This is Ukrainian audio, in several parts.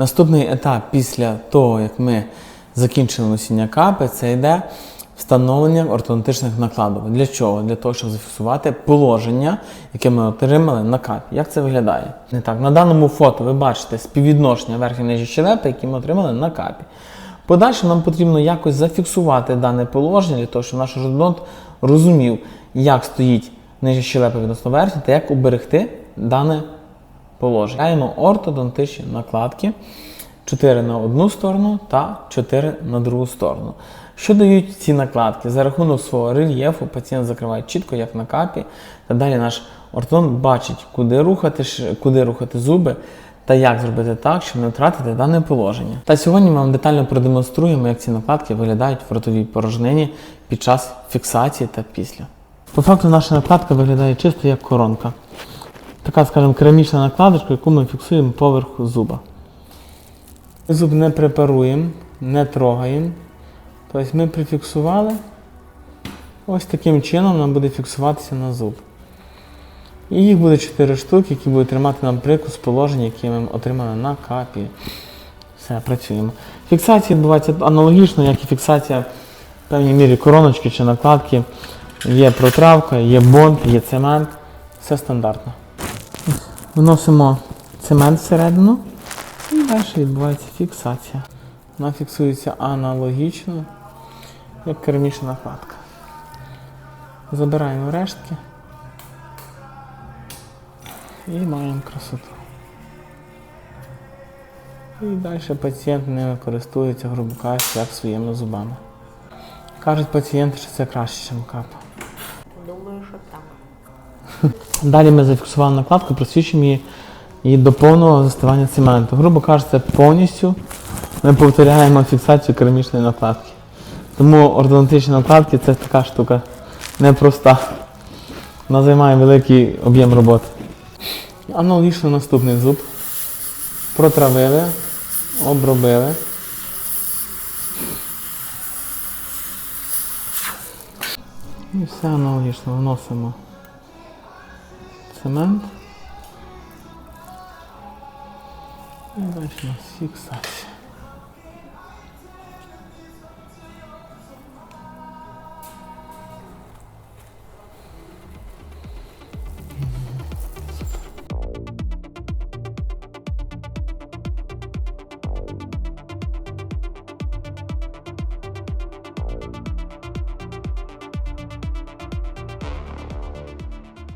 Наступний етап після того, як ми закінчили носіння капи, це йде встановлення ортодонтичних накладок. Для чого? Для того, щоб зафіксувати положення, яке ми отримали на капі. Як це виглядає? Не так. На даному фото ви бачите співвідношення верхньої нижньої щелепи, які ми отримали на капі. Подальше нам потрібно якось зафіксувати дане положення для того, щоб наш ортодонт розумів, як стоїть нижня щелепа відносно верхньої та як уберегти дане положення. Маємо ортодонтичні накладки 4 на одну сторону та 4 на другу сторону. Що дають ці накладки? За рахунок свого рельєфу пацієнт закриває чітко, як на капі, та далі наш ортодонт бачить, куди рухати, куди рухати зуби та як зробити так, щоб не втратити дане положення. Та сьогодні ми вам детально продемонструємо, як ці накладки виглядають в ротовій порожнині під час фіксації та після. По факту наша накладка виглядає чисто як коронка. Така, скажімо, керамічна накладочка, яку ми фіксуємо поверх зуба. Зуб не препаруємо, не трогаємо. Тобто ми прифіксували. Ось таким чином нам буде фіксуватися на зуб. І їх буде 4 штуки, які будуть тримати нам прикус положення, яке ми отримали на капі. Все, працюємо. Фіксація відбувається аналогічно, як і фіксація в певній мірі короночки чи накладки. Є протравка, є бонт, є цемент. Все стандартно. Вносимо цемент всередину і далі відбувається фіксація. Вона фіксується аналогічно, як керамічна накладка. Забираємо рештки і маємо красоту. І далі пацієнт ними користується, грубо кажучи, як своїми зубами. Кажуть пацієнти, що це краще, ніж капа. Далі ми зафіксували накладку, просвічуємо її, її до повного застивання цементу. Грубо кажучи, повністю ми повторяємо фіксацію керамічної накладки. Тому ортодонтичні накладки це така штука непроста. Вона займає великий об'єм роботи. Аналогічно наступний зуб. Протравили, обробили. І все аналогічно вносимо цемент. І далі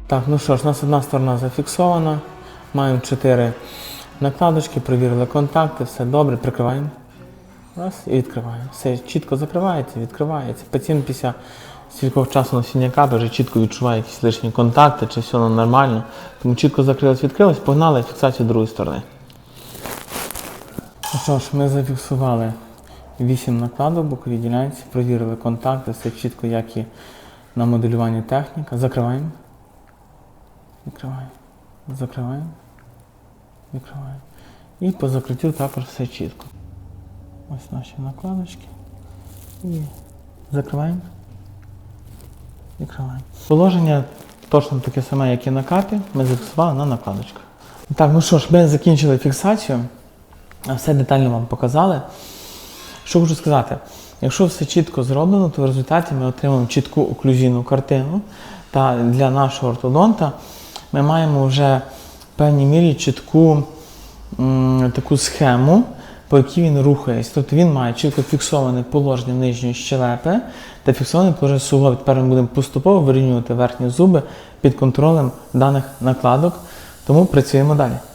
Так, ну що ж, у нас одна сторона зафіксована. Маємо чотири накладочки, перевірили контакти, все добре, прикриваємо. Раз і відкриваємо. Все чітко закривається, відкривається. Пацієнт після стількох часу носіння вже чітко відчуває якісь лишні контакти, чи все нормально. Тому чітко закрилось, відкрилось, погнали фіксацію другої сторони. Ну що ж, ми зафіксували 8 накладок, бокові ділянці, провірили контакти, все чітко, як і на моделюванні техніка. Закриваємо. Відкриваємо. Закриваємо. Відкриваємо. І по закриттю також все чітко. Ось наші накладочки. І закриваємо. Відкриваємо. Положення точно таке саме, як і на капі. Ми зафіксували на накладочках. Так, ну що ж, ми закінчили фіксацію. Все детально вам показали. Що хочу сказати, якщо все чітко зроблено, то в результаті ми отримаємо чітку оклюзійну картину. Та для нашого ортодонта ми маємо вже в певній мірі чітку таку схему, по якій він рухається. Тобто він має чітко фіксоване положення нижньої щелепи та фіксоване положення суглобів. Тепер ми будемо поступово вирівнювати верхні зуби під контролем даних накладок. Тому працюємо далі.